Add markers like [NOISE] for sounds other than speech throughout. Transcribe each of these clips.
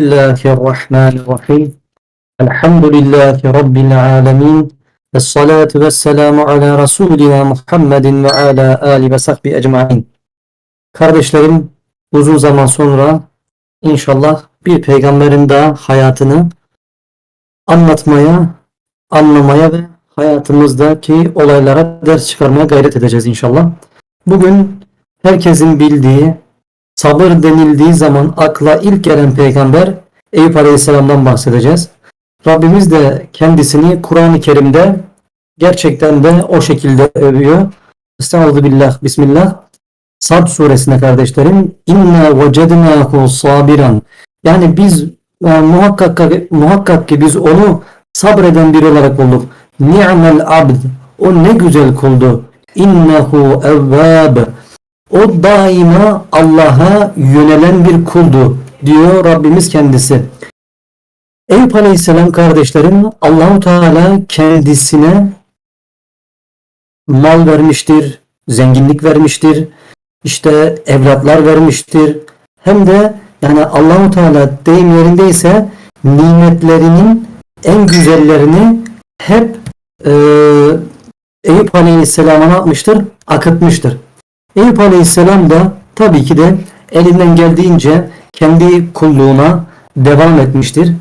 الله الرحمن الرحيم الحمد لله رب العالمين الصلاة والسلام على Resulina Muhammedin ve ala ali ve sahbi ecmain. Kardeşlerim uzun zaman sonra inşallah bir peygamberin daha hayatını anlatmaya, anlamaya ve hayatımızdaki olaylara ders çıkarmaya gayret edeceğiz inşallah. Bugün herkesin bildiği, sabır denildiği zaman akla ilk gelen peygamber Eyüp Aleyhisselam'dan bahsedeceğiz. Rabbimiz de kendisini Kur'an-ı Kerim'de gerçekten de o şekilde övüyor. Estağfirullah, Bismillah. Sad suresinde kardeşlerim inna vecednahu sabiran yani biz e, muhakkak muhakkak ki biz onu sabreden biri olarak bulduk. Ni'mel abd o ne güzel kuldu. İnnehu evvab o daima Allah'a yönelen bir kuldu diyor Rabbimiz kendisi. Eyüp Aleyhisselam kardeşlerim Allahu Teala kendisine mal vermiştir, zenginlik vermiştir, işte evlatlar vermiştir. Hem de yani Allahu Teala deyim yerindeyse nimetlerinin en güzellerini hep e, Eyüp Aleyhisselam'a ne yapmıştır? Akıtmıştır. Eyüp Aleyhisselam da tabii ki de elinden geldiğince kendi kulluğuna devam etmiştir.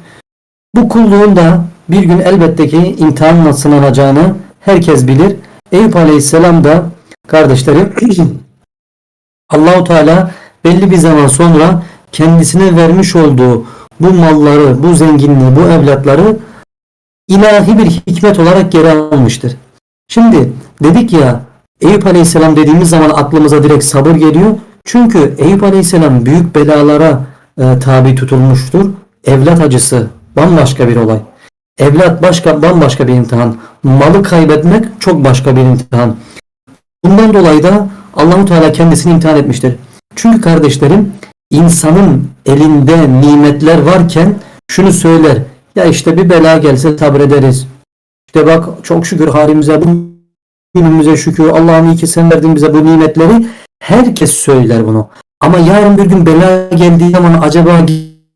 Bu kulluğun da bir gün elbette ki imtihanla sınanacağını herkes bilir. Eyüp Aleyhisselam da kardeşlerim [CLEARS THROAT] Allahu Teala belli bir zaman sonra kendisine vermiş olduğu bu malları, bu zenginliği, bu evlatları ilahi bir hikmet olarak geri almıştır. Şimdi dedik ya Eyüp Aleyhisselam dediğimiz zaman aklımıza direkt sabır geliyor. Çünkü Eyüp Aleyhisselam büyük belalara e, tabi tutulmuştur. Evlat acısı bambaşka bir olay. Evlat başka bambaşka bir imtihan. Malı kaybetmek çok başka bir imtihan. Bundan dolayı da Allahu Teala kendisini imtihan etmiştir. Çünkü kardeşlerim insanın elinde nimetler varken şunu söyler. Ya işte bir bela gelse sabrederiz. İşte bak çok şükür halimize bu günümüze şükür Allah'ım iyi ki sen verdin bize bu nimetleri. Herkes söyler bunu. Ama yarın bir gün bela geldiği zaman acaba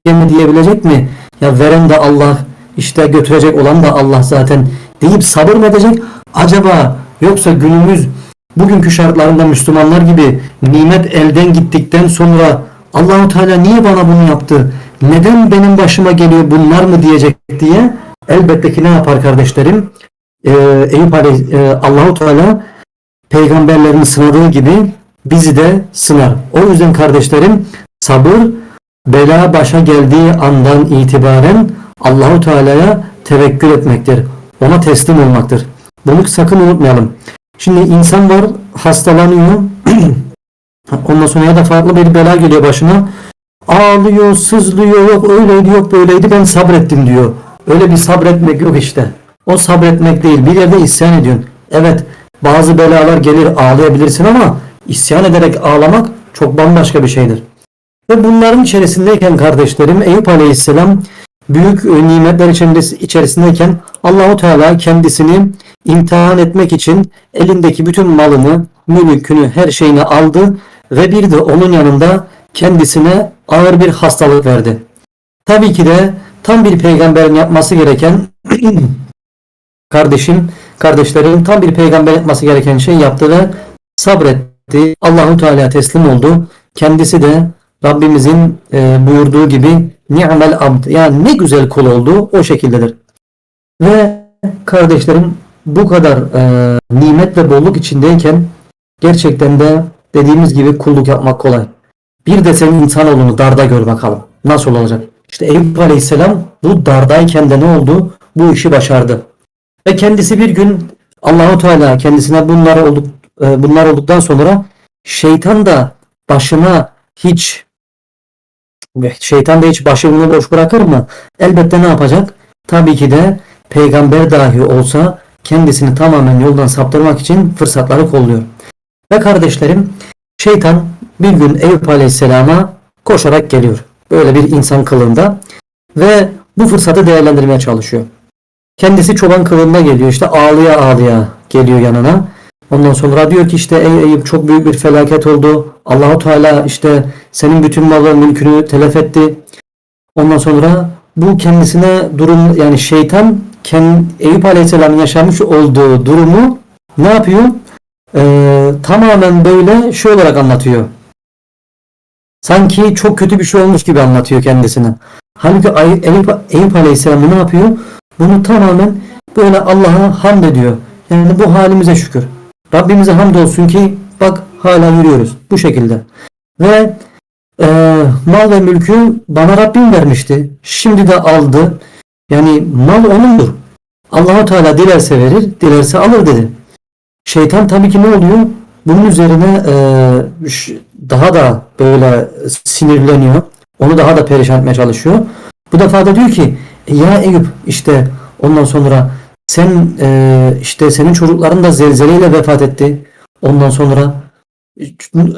gene diyebilecek mi? Ya veren de Allah, işte götürecek olan da Allah zaten deyip sabır mı edecek? Acaba yoksa günümüz bugünkü şartlarında Müslümanlar gibi nimet elden gittikten sonra Allahu Teala niye bana bunu yaptı? Neden benim başıma geliyor bunlar mı diyecek diye elbette ki ne yapar kardeşlerim? Ee, Eyüp Aleyh, e, Allahu Teala peygamberlerini sınadığı gibi bizi de sınar. O yüzden kardeşlerim sabır bela başa geldiği andan itibaren Allahu Teala'ya tevekkül etmektir. Ona teslim olmaktır. Bunu sakın unutmayalım. Şimdi insan var hastalanıyor. [CLEARS THROAT] Ondan sonra ya da farklı bir bela geliyor başına. Ağlıyor, sızlıyor, yok öyleydi yok böyleydi ben sabrettim diyor. Öyle bir sabretmek yok işte. O sabretmek değil. Bir yerde isyan ediyorsun. Evet bazı belalar gelir ağlayabilirsin ama isyan ederek ağlamak çok bambaşka bir şeydir. Ve bunların içerisindeyken kardeşlerim Eyüp Aleyhisselam büyük nimetler içerisindeyken Allahu Teala kendisini imtihan etmek için elindeki bütün malını, mülkünü, her şeyini aldı ve bir de onun yanında kendisine ağır bir hastalık verdi. Tabii ki de tam bir peygamberin yapması gereken [CLEARS THROAT] kardeşim, kardeşlerim tam bir peygamber yapması gereken şey yaptı ve sabretti. Allahu Teala teslim oldu. Kendisi de Rabbimizin e, buyurduğu gibi ni'mel abd yani ne güzel kul oldu o şekildedir. Ve kardeşlerim bu kadar e, nimet ve bolluk içindeyken gerçekten de dediğimiz gibi kulluk yapmak kolay. Bir de sen insanoğlunu darda gör bakalım. Nasıl olacak? İşte Eyüp Aleyhisselam bu dardayken de ne oldu? Bu işi başardı. Ve kendisi bir gün Allahu Teala kendisine bunlar olduk e, bunlar olduktan sonra şeytan da başına hiç şeytan da hiç başını boş bırakır mı? Elbette ne yapacak? Tabii ki de peygamber dahi olsa kendisini tamamen yoldan saptırmak için fırsatları kolluyor. Ve kardeşlerim şeytan bir gün Eyüp Aleyhisselam'a koşarak geliyor. Böyle bir insan kılığında ve bu fırsatı değerlendirmeye çalışıyor. Kendisi çoban kılığında geliyor işte ağlıya ağlıya geliyor yanına. Ondan sonra diyor ki işte ey Eyüp çok büyük bir felaket oldu. Allahu Teala işte senin bütün malın mülkünü telef etti. Ondan sonra bu kendisine durum yani şeytan kendi, Eyüp Aleyhisselam'ın yaşamış olduğu durumu ne yapıyor? Ee, tamamen böyle şey olarak anlatıyor. Sanki çok kötü bir şey olmuş gibi anlatıyor kendisine. Halbuki Eyüp, Eyüp Aleyhisselam ne yapıyor? Bunu tamamen böyle Allah'a hamd ediyor. Yani bu halimize şükür. Rabbimize hamd olsun ki bak hala yürüyoruz bu şekilde. Ve e, mal ve mülkü bana Rabbim vermişti. Şimdi de aldı. Yani mal onundur. Allahu Teala dilerse verir, dilerse alır dedi. Şeytan tabii ki ne oluyor? Bunun üzerine e, daha da böyle sinirleniyor. Onu daha da perişan etmeye çalışıyor. Bu defa da diyor ki ya Eyüp işte ondan sonra sen e, işte senin çocukların da zelzeleyle vefat etti. Ondan sonra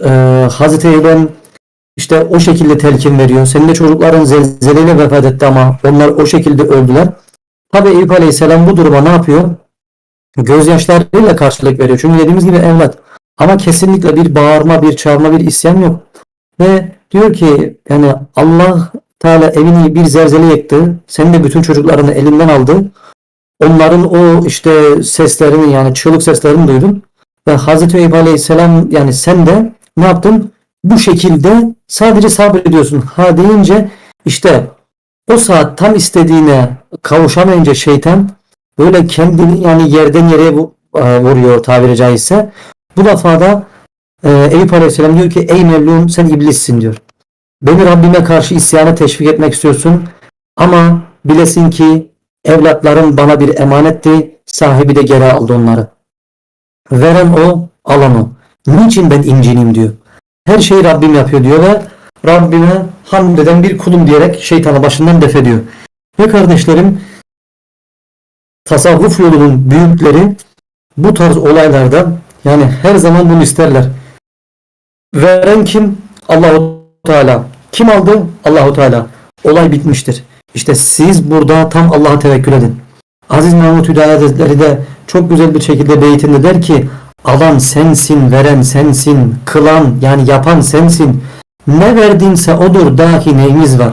e, Hazreti Eyüp'ün işte o şekilde telkin veriyor. Senin de çocukların zelzeleyle vefat etti ama onlar o şekilde öldüler. Tabi Eyüp Aleyhisselam bu duruma ne yapıyor? Gözyaşlarıyla karşılık veriyor. Çünkü dediğimiz gibi evlat. Ama kesinlikle bir bağırma, bir çağırma, bir isyan yok. Ve diyor ki yani Allah Teala evini bir zelzele yıktı. Senin de bütün çocuklarını elinden aldı. Onların o işte seslerini yani çığlık seslerini duydum. Ve Hazreti Eyüp Aleyhisselam yani sen de ne yaptın? Bu şekilde sadece sabrediyorsun. Ha deyince işte o saat tam istediğine kavuşamayınca şeytan böyle kendini yani yerden yere e, vuruyor tabiri caizse. Bu defa da e, Eyüp Aleyhisselam diyor ki ey Mevlum sen iblissin diyor. Beni Rabbime karşı isyana teşvik etmek istiyorsun ama bilesin ki evlatlarım bana bir emanetti sahibi de geri aldı onları. Veren o alan o. Niçin ben incineyim diyor. Her şeyi Rabbim yapıyor diyor ve Rabbime hamd eden bir kulum diyerek şeytanı başından def ediyor. Ve kardeşlerim tasavvuf yolunun büyükleri bu tarz olaylarda yani her zaman bunu isterler. Veren kim? Allahu Teala. Kim aldı? Allahu Teala. Olay bitmiştir. İşte siz burada tam Allah'a tevekkül edin. Aziz Mahmut Hüdayi Hazretleri de çok güzel bir şekilde beytinde der ki alan sensin, veren sensin, kılan yani yapan sensin. Ne verdinse odur dahi neyimiz var.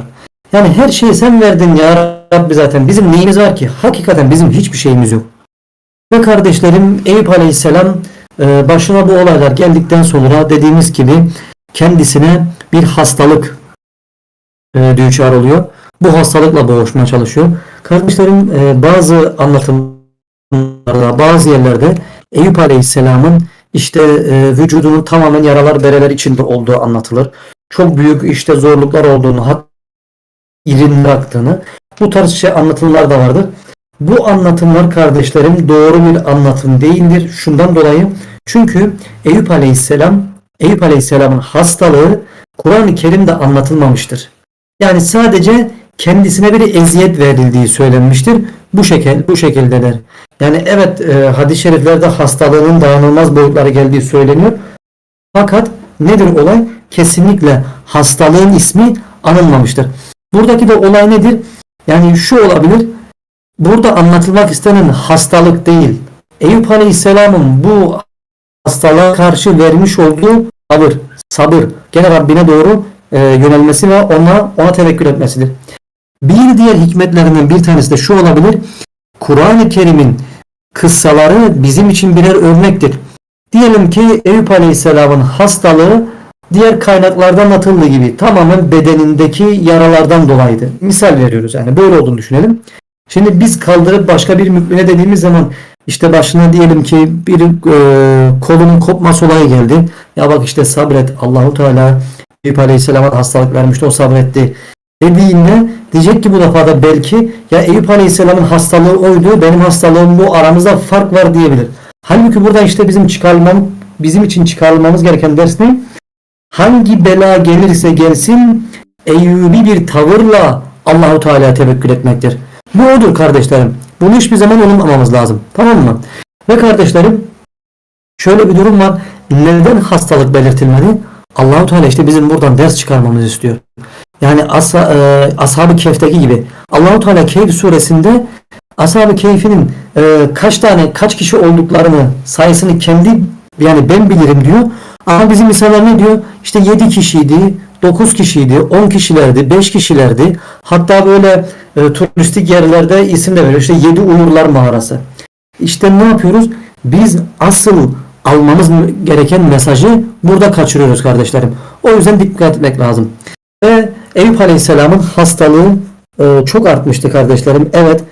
Yani her şeyi sen verdin ya Rabbi zaten. Bizim neyimiz var ki? Hakikaten bizim hiçbir şeyimiz yok. Ve kardeşlerim Eyüp Aleyhisselam e, başına bu olaylar geldikten sonra dediğimiz gibi kendisine bir hastalık e, düçar oluyor. Bu hastalıkla boğuşmaya çalışıyor. Kardeşlerim e, bazı anlatımlarda bazı yerlerde Eyüp Aleyhisselam'ın işte e, vücudunun tamamen yaralar bereler içinde olduğu anlatılır. Çok büyük işte zorluklar olduğunu hatta irin bıraktığını bu tarz şey anlatımlar da vardır. Bu anlatımlar kardeşlerim doğru bir anlatım değildir. Şundan dolayı çünkü Eyüp Aleyhisselam Eyüp Aleyhisselam'ın hastalığı Kur'an-ı Kerim'de anlatılmamıştır. Yani sadece kendisine bir eziyet verildiği söylenmiştir. Bu şekil bu şekildeler. Yani evet e, hadis-i şeriflerde hastalığının dayanılmaz boyutlara geldiği söyleniyor. Fakat nedir olay? Kesinlikle hastalığın ismi anılmamıştır. Buradaki de olay nedir? Yani şu olabilir. Burada anlatılmak istenen hastalık değil. Eyüp Aleyhisselam'ın bu hastalığa karşı vermiş olduğu sabır, sabır, gene Rabbine doğru e, yönelmesi ve ona ona tevekkül etmesidir. Bir diğer hikmetlerinden bir tanesi de şu olabilir. Kur'an-ı Kerim'in kıssaları bizim için birer örnektir. Diyelim ki Eyüp Aleyhisselam'ın hastalığı diğer kaynaklarda anlatıldığı gibi tamamen bedenindeki yaralardan dolayıydı. Misal veriyoruz yani böyle olduğunu düşünelim. Şimdi biz kaldırıp başka bir mümine dediğimiz zaman işte başına diyelim ki bir e, kolunun kopması olayı geldi. Ya bak işte sabret Allahu Teala Eyüp Aleyhisselam'a hastalık vermişti o sabretti dediğinde diyecek ki bu defa da belki ya Eyüp Aleyhisselam'ın hastalığı oydu benim hastalığım bu aramızda fark var diyebilir. Halbuki burada işte bizim çıkarmam bizim için çıkarılmamız gereken ders ne? Hangi bela gelirse gelsin Eyyubi bir tavırla Allahu Teala'ya tevekkül etmektir. Bu odur kardeşlerim. Bunu hiçbir zaman unutmamamız lazım. Tamam mı? Ve kardeşlerim şöyle bir durum var. Neden hastalık belirtilmedi? Allahu Teala işte bizim buradan ders çıkarmamızı istiyor. Yani asa, e, Ashab-ı Kehf'teki gibi. Allahu Teala Kehf suresinde Ashab-ı Kehf'in e, kaç tane kaç kişi olduklarını sayısını kendi yani ben bilirim diyor. Ama bizim insanlar ne diyor? İşte 7 kişiydi, 9 kişiydi, 10 kişilerdi, 5 kişilerdi. Hatta böyle e, turistik yerlerde isim de veriyor. İşte 7 Uyurlar Mağarası. İşte ne yapıyoruz? Biz asıl almamız gereken mesajı burada kaçırıyoruz kardeşlerim. O yüzden dikkat etmek lazım. Ve Eyüp Aleyhisselam'ın hastalığı e, çok artmıştı kardeşlerim. Evet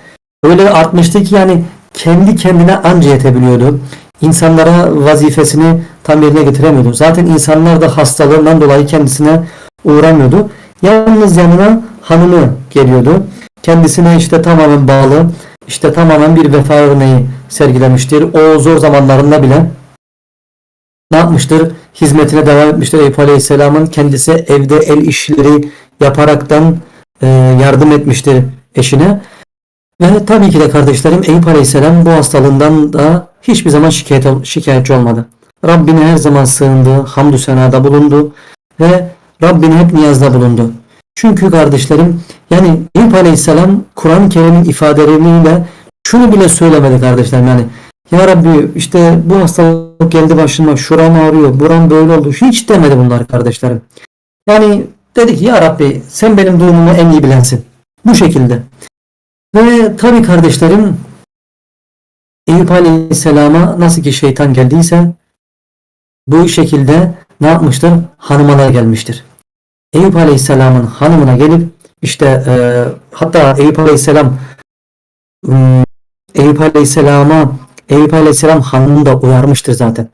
öyle artmıştı ki yani kendi kendine anca yetebiliyordu. İnsanlara vazifesini tam yerine getiremiyordu. Zaten insanlar da hastalığından dolayı kendisine uğramıyordu. Yalnız yanına hanımı geliyordu. Kendisine işte tamamen bağlı, işte tamamen bir vefa örneği sergilemiştir. O zor zamanlarında bile ne yapmıştır? Hizmetine devam etmiştir Eyüp Aleyhisselam'ın kendisi evde el işleri yaparaktan e, yardım etmiştir eşine. Ve tabii ki de kardeşlerim Eyüp Aleyhisselam bu hastalığından da hiçbir zaman şikayet, şikayetçi olmadı. Rabbine her zaman sığındı, hamdü senada bulundu ve Rabbine hep niyazda bulundu. Çünkü kardeşlerim yani Eyüp Aleyhisselam Kur'an-ı Kerim'in ifadeleriyle şunu bile söylemedi kardeşlerim yani ya Rabbi işte bu hastalık geldi başıma şuram ağrıyor buram böyle oldu hiç demedi bunlar kardeşlerim. Yani dedi ki ya Rabbi sen benim durumumu en iyi bilensin. Bu şekilde. Ve tabi kardeşlerim Eyüp Aleyhisselam'a nasıl ki şeytan geldiyse bu şekilde ne yapmıştır? Hanımına gelmiştir. Eyüp Aleyhisselam'ın hanımına gelip işte e, hatta Eyüp Aleyhisselam Eyüp Aleyhisselam'a Eyüp Aleyhisselam hanımını da uyarmıştır zaten.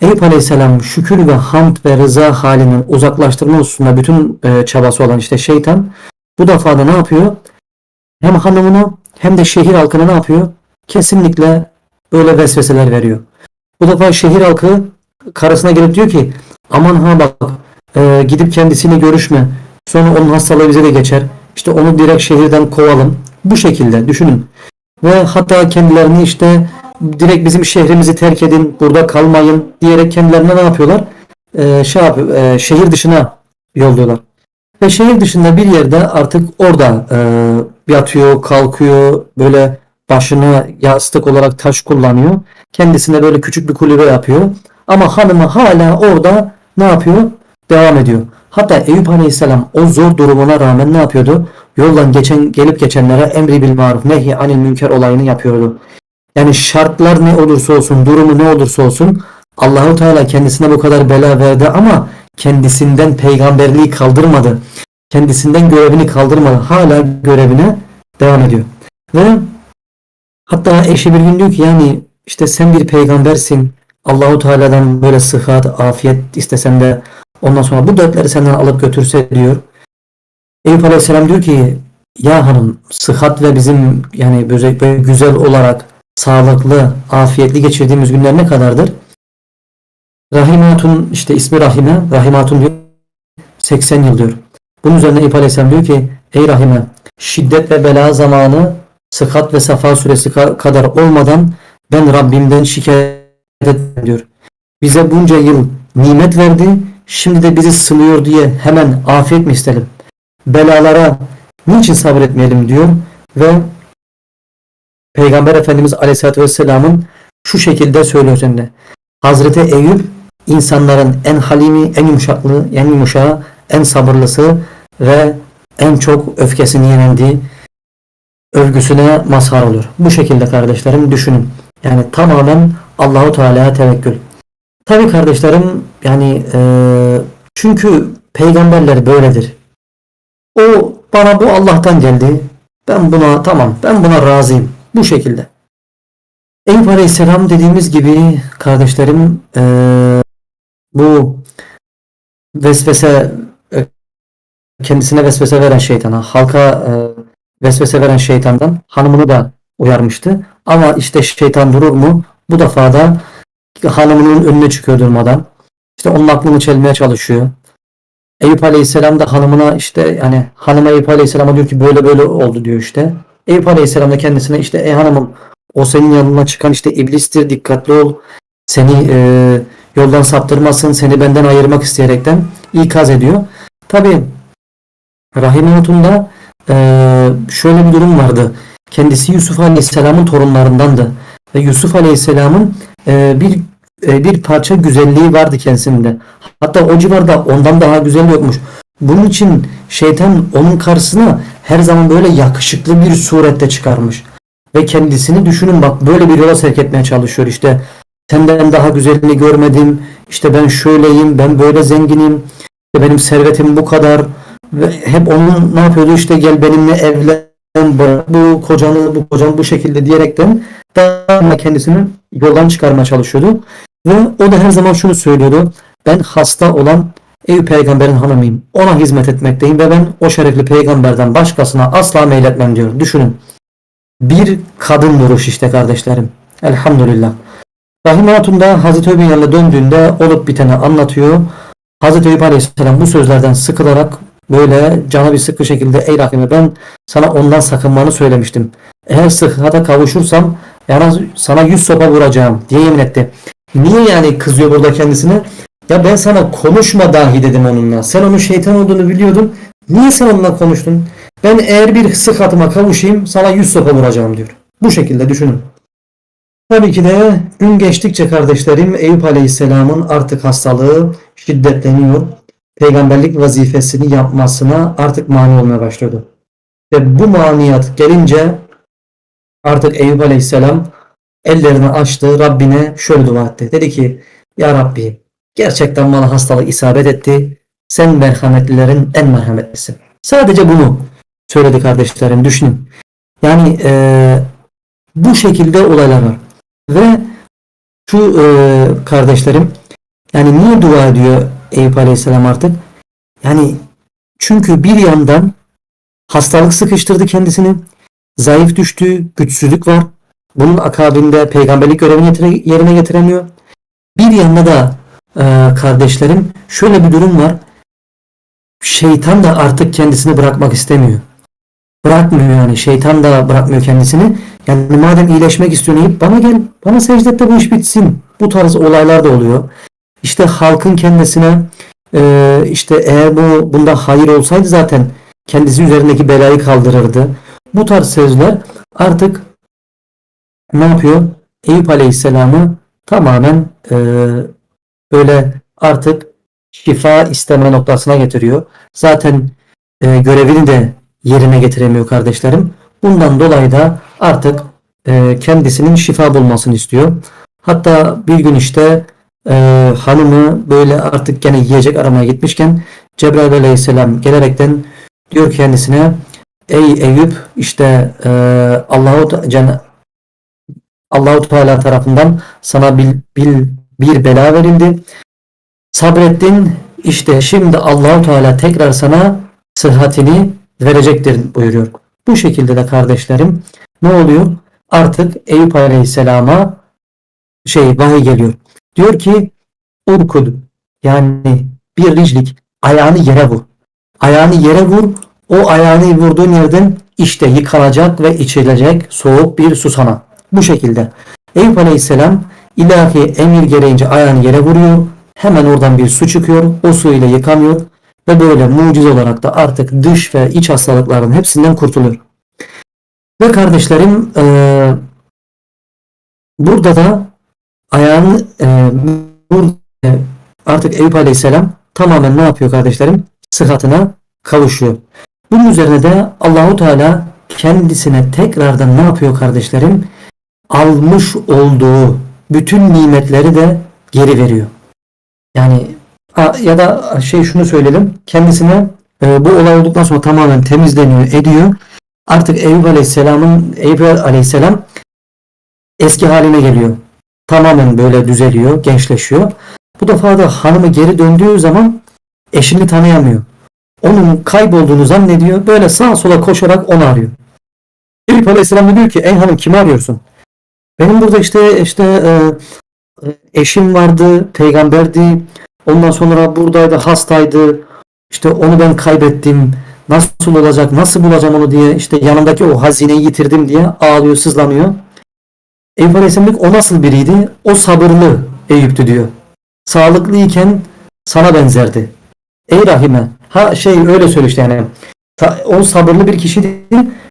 Eyüp Aleyhisselam şükür ve hamd ve rıza halinin uzaklaştırma hususunda bütün e, çabası olan işte şeytan bu defa da ne yapıyor? Hem hanımına hem de şehir halkına ne yapıyor? Kesinlikle böyle vesveseler veriyor. Bu defa şehir halkı karısına gelip diyor ki aman ha bak e, gidip kendisiyle görüşme. Sonra onun hastalığı bize de geçer. İşte onu direkt şehirden kovalım. Bu şekilde düşünün. Ve hatta kendilerini işte direkt bizim şehrimizi terk edin, burada kalmayın diyerek kendilerine ne yapıyorlar? Ee, şey yap, e, şehir dışına yolluyorlar. Ve şehir dışında bir yerde artık orada e, yatıyor, kalkıyor, böyle başına yastık olarak taş kullanıyor. Kendisine böyle küçük bir kulübe yapıyor. Ama hanımı hala orada ne yapıyor? Devam ediyor. Hatta Eyüp Aleyhisselam o zor durumuna rağmen ne yapıyordu? Yoldan geçen gelip geçenlere emri bil maruf nehi anil münker olayını yapıyordu. Yani şartlar ne olursa olsun, durumu ne olursa olsun Allahu Teala kendisine bu kadar bela verdi ama kendisinden peygamberliği kaldırmadı. Kendisinden görevini kaldırmadı. Hala görevine devam ediyor. Ve hatta eşi bir gün diyor ki yani işte sen bir peygambersin. Allahu Teala'dan böyle sıhhat, afiyet istesen de ondan sonra bu dörtleri senden alıp götürse diyor. Eyüp Aleyhisselam diyor ki ya hanım sıhhat ve bizim yani böyle, güzel olarak sağlıklı, afiyetli geçirdiğimiz günler ne kadardır? Rahim Hatun işte ismi Rahime, Rahim Hatun diyor 80 yıl diyor. Bunun üzerine İp Aleyhisselam diyor ki ey Rahime şiddet ve bela zamanı sıkat ve safa süresi kadar olmadan ben Rabbimden şikayet ederim diyor. Bize bunca yıl nimet verdi şimdi de bizi sınıyor diye hemen afiyet mi istedim? Belalara niçin sabretmeyelim diyor ve Peygamber Efendimiz Aleyhisselatü Vesselam'ın şu şekilde söylüyor. Hazreti Eyüp insanların en halimi, en yumuşaklı, en yumuşağı, en sabırlısı ve en çok öfkesini yenildiği övgüsüne mazhar olur. Bu şekilde kardeşlerim düşünün. Yani tamamen Allahu Teala'ya tevekkül. Tabi kardeşlerim yani e, çünkü peygamberler böyledir. O bana bu Allah'tan geldi. Ben buna tamam ben buna razıyım. Bu şekilde. Eyüp Aleyhisselam dediğimiz gibi kardeşlerim e, bu vesvese e, kendisine vesvese veren şeytana, halka e, vesvese veren şeytandan hanımını da uyarmıştı. Ama işte şeytan durur mu? Bu defa da hanımının önüne çıkıyor durmadan. İşte onun aklını çelmeye çalışıyor. Eyüp Aleyhisselam da hanımına işte yani hanım Eyüp Aleyhisselam'a diyor ki böyle böyle oldu diyor işte. Eyüp Aleyhisselam da kendisine işte ey hanımım o senin yanına çıkan işte iblistir dikkatli ol. Seni e, yoldan saptırmasın seni benden ayırmak isteyerekten ikaz ediyor. Tabi Rahim Hatun'da e, şöyle bir durum vardı. Kendisi Yusuf Aleyhisselam'ın torunlarındandı. Ve Yusuf Aleyhisselam'ın e, bir e, bir parça güzelliği vardı kendisinde. Hatta o civarda ondan daha güzel yokmuş. Bunun için şeytan onun karşısına her zaman böyle yakışıklı bir surette çıkarmış. Ve kendisini düşünün bak böyle bir yola sevk etmeye çalışıyor işte. Senden daha güzelini görmedim. İşte ben şöyleyim, ben böyle zenginim. İşte benim servetim bu kadar. Ve hep onun ne yapıyordu işte gel benimle evlen bu kocanı bu kocan bu şekilde diyerekten daha kendisini yoldan çıkarmaya çalışıyordu. Ve o da her zaman şunu söylüyordu. Ben hasta olan Eyüp peygamberin hanımıyım. Ona hizmet etmekteyim ve ben o şerefli peygamberden başkasına asla meyletmem diyor. Düşünün. Bir kadın duruş işte kardeşlerim. Elhamdülillah. Rahim Hatun da Hazreti Eyüp'ün yanına döndüğünde olup biteni anlatıyor. Hazreti Eyüp Aleyhisselam bu sözlerden sıkılarak böyle canı bir sıkı şekilde ey Rahime ben sana ondan sakınmanı söylemiştim. Eğer sıhhata kavuşursam yani sana yüz sopa vuracağım diye yemin etti. Niye yani kızıyor burada kendisine? Ya ben sana konuşma dahi dedim onunla. Sen onun şeytan olduğunu biliyordun. Niye sen onunla konuştun? Ben eğer bir sıhhatıma kavuşayım sana yüz sopa vuracağım diyor. Bu şekilde düşünün. Tabii ki de gün geçtikçe kardeşlerim Eyüp Aleyhisselam'ın artık hastalığı şiddetleniyor. Peygamberlik vazifesini yapmasına artık mani olmaya başlıyordu. Ve bu maniyat gelince artık Eyüp Aleyhisselam ellerini açtı Rabbine şöyle dua etti. Dedi ki Ya Rabbi gerçekten bana hastalık isabet etti. Sen merhametlilerin en merhametlisin. Sadece bunu söyledi kardeşlerim düşünün. Yani eee, bu şekilde olaylar var. Ve şu eee, kardeşlerim yani niye dua ediyor Eyüp Aleyhisselam artık? Yani çünkü bir yandan hastalık sıkıştırdı kendisini. Zayıf düştü, güçsüzlük var. Bunun akabinde peygamberlik görevini yerine getiremiyor. Bir yanda da eee, kardeşlerim şöyle bir durum var. Şeytan da artık kendisini bırakmak istemiyor. Bırakmıyor yani. Şeytan da bırakmıyor kendisini. Yani madem iyileşmek istiyorsun bana gel. Bana secde et de bu iş bitsin. Bu tarz olaylar da oluyor. İşte halkın kendisine eee, işte eğer bu bunda hayır olsaydı zaten kendisi üzerindeki belayı kaldırırdı. Bu tarz sözler artık ne yapıyor? Eyüp Aleyhisselam'ı tamamen eee, böyle artık şifa isteme noktasına getiriyor. Zaten e, görevini de yerine getiremiyor kardeşlerim. Bundan dolayı da artık e, kendisinin şifa bulmasını istiyor. Hatta bir gün işte e, hanımı böyle artık gene yiyecek aramaya gitmişken Cebrail aleyhisselam gelerekten diyor kendisine Ey Eyüp işte e, Allahu Allahu Teala tarafından sana bil, bil, bir bela verildi. Sabrettin. İşte şimdi Allahu Teala tekrar sana sıhhatini verecektir buyuruyor. Bu şekilde de kardeşlerim ne oluyor? Artık Eyüp Aleyhisselam'a şey vahiy geliyor. Diyor ki urkud yani bir riclik ayağını yere vur. Ayağını yere vur. O ayağını vurduğun yerden işte yıkanacak ve içilecek soğuk bir su sana. Bu şekilde. Eyüp Aleyhisselam ilahi emir gereğince ayağını yere vuruyor. Hemen oradan bir su çıkıyor. O su ile yıkanıyor. Ve böyle mucize olarak da artık dış ve iç hastalıkların hepsinden kurtuluyor. Ve kardeşlerim eee, burada da ayağını burada artık Eyüp Aleyhisselam tamamen ne yapıyor kardeşlerim? Sıhhatına kavuşuyor. Bunun üzerine de Allahu Teala kendisine tekrardan ne yapıyor kardeşlerim? Almış olduğu bütün nimetleri de geri veriyor. Yani ya da şey şunu söyleyelim. Kendisine e, bu olay olduktan sonra tamamen temizleniyor, ediyor. Artık Eyüp Aleyhisselam'ın Eyüp Aleyhisselam eski haline geliyor. Tamamen böyle düzeliyor, gençleşiyor. Bu defa da hanımı geri döndüğü zaman eşini tanıyamıyor. Onun kaybolduğunu zannediyor. Böyle sağa sola koşarak onu arıyor. Eyüp Aleyhisselam diyor ki ey hanım kimi arıyorsun? Benim burada işte işte e, e, eşim vardı, peygamberdi. Ondan sonra buradaydı, hastaydı. İşte onu ben kaybettim. Nasıl olacak, nasıl bulacağım onu diye işte yanımdaki o hazineyi yitirdim diye ağlıyor, sızlanıyor. Eyüp Aleyhisselam o nasıl biriydi? O sabırlı Eyüp'tü diyor. Sağlıklıyken sana benzerdi. Ey Rahime. Ha şey öyle söyle işte yani. O sabırlı bir kişiydi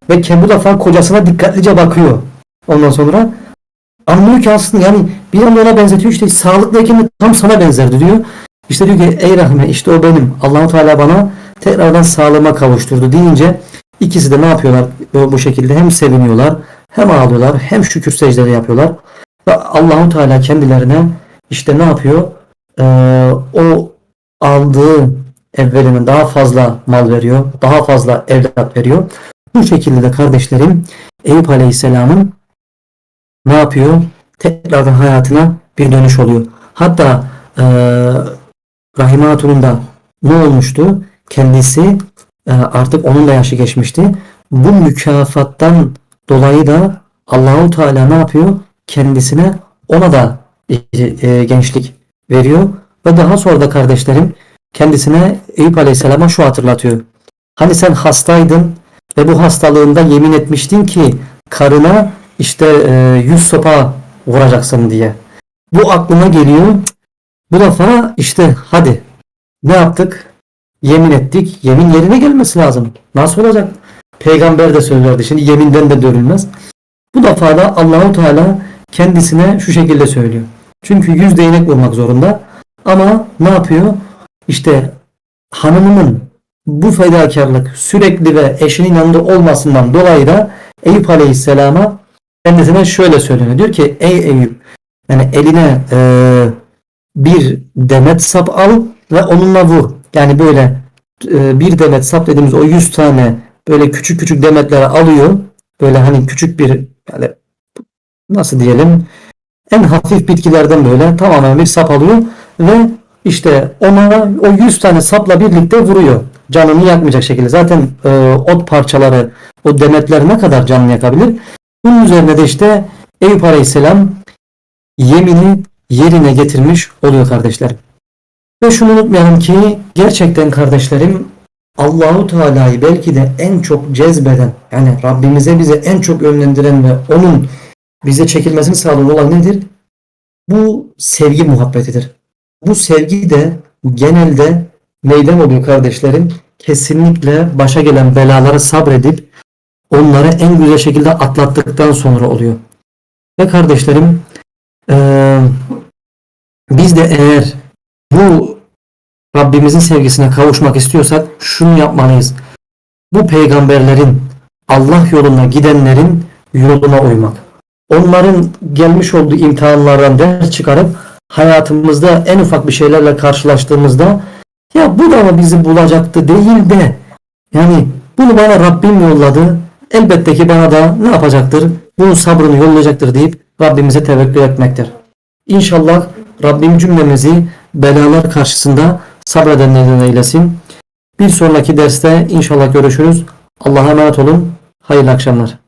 ve ke- bu defa kocasına dikkatlice bakıyor. Ondan sonra Anlıyor ki aslında yani bir anda ona benzetiyor işte sağlıklıyken de tam sana benzerdi diyor. İşte diyor ki ey rahme işte o benim. Allahu Teala bana tekrardan sağlığıma kavuşturdu deyince ikisi de ne yapıyorlar bu şekilde hem seviniyorlar hem ağlıyorlar hem şükür secdeleri yapıyorlar. Ve Allahu Teala kendilerine işte ne yapıyor? Ee, o aldığı evveline daha fazla mal veriyor. Daha fazla evlat veriyor. Bu şekilde de kardeşlerim Eyüp Aleyhisselam'ın ne yapıyor? Tekrardan hayatına bir dönüş oluyor. Hatta eee Rahime Hatun'un da ne olmuştu? Kendisi e, artık onun da yaşı geçmişti. Bu mükafattan dolayı da Allahu Teala ne yapıyor? Kendisine ona da e, e, gençlik veriyor ve daha sonra da kardeşlerim kendisine Eyüp Aleyhisselam'a şu hatırlatıyor. Hani sen hastaydın ve bu hastalığında yemin etmiştin ki karına işte e, yüz sopa vuracaksın diye. Bu aklıma geliyor. Bu defa işte hadi ne yaptık? Yemin ettik. Yemin yerine gelmesi lazım. Nasıl olacak? Peygamber de söylerdi. Şimdi yeminden de dönülmez. Bu defa da Allahu Teala kendisine şu şekilde söylüyor. Çünkü yüz değnek vurmak zorunda. Ama ne yapıyor? İşte hanımının bu fedakarlık sürekli ve eşinin yanında olmasından dolayı da Eyüp Aleyhisselam'a kendisine şöyle söyleniyor. Diyor ki ey Eyüp yani eline eee bir demet sap al ve onunla vur. Yani böyle e, bir demet sap dediğimiz o 100 tane böyle küçük küçük demetleri alıyor. Böyle hani küçük bir yani nasıl diyelim en hafif bitkilerden böyle tamamen bir sap alıyor ve işte ona o 100 tane sapla birlikte vuruyor. Canını yakmayacak şekilde. Zaten e, ot parçaları o demetler ne kadar canını yakabilir? Bunun üzerine de işte Eyüp Aleyhisselam yemini yerine getirmiş oluyor kardeşlerim. Ve şunu unutmayalım ki gerçekten kardeşlerim Allahu Teala'yı belki de en çok cezbeden yani Rabbimize bize en çok yönlendiren ve onun bize çekilmesini sağlayan olan nedir? Bu sevgi muhabbetidir. Bu sevgi de genelde neyden oluyor kardeşlerim? Kesinlikle başa gelen belalara sabredip onları en güzel şekilde atlattıktan sonra oluyor. Ve kardeşlerim eee, biz de eğer bu Rabbimizin sevgisine kavuşmak istiyorsak şunu yapmalıyız. Bu peygamberlerin Allah yoluna gidenlerin yoluna uymak. Onların gelmiş olduğu imtihanlardan ders çıkarıp hayatımızda en ufak bir şeylerle karşılaştığımızda ya bu da mı bizi bulacaktı değil de yani bunu bana Rabbim yolladı. Elbette ki bana da ne yapacaktır? Bunun sabrını yollayacaktır deyip Rabbimize tevekkül etmektir. İnşallah Rabbim cümlemizi belalar karşısında sabredenlerden eylesin. Bir sonraki derste inşallah görüşürüz. Allah'a emanet olun. Hayırlı akşamlar.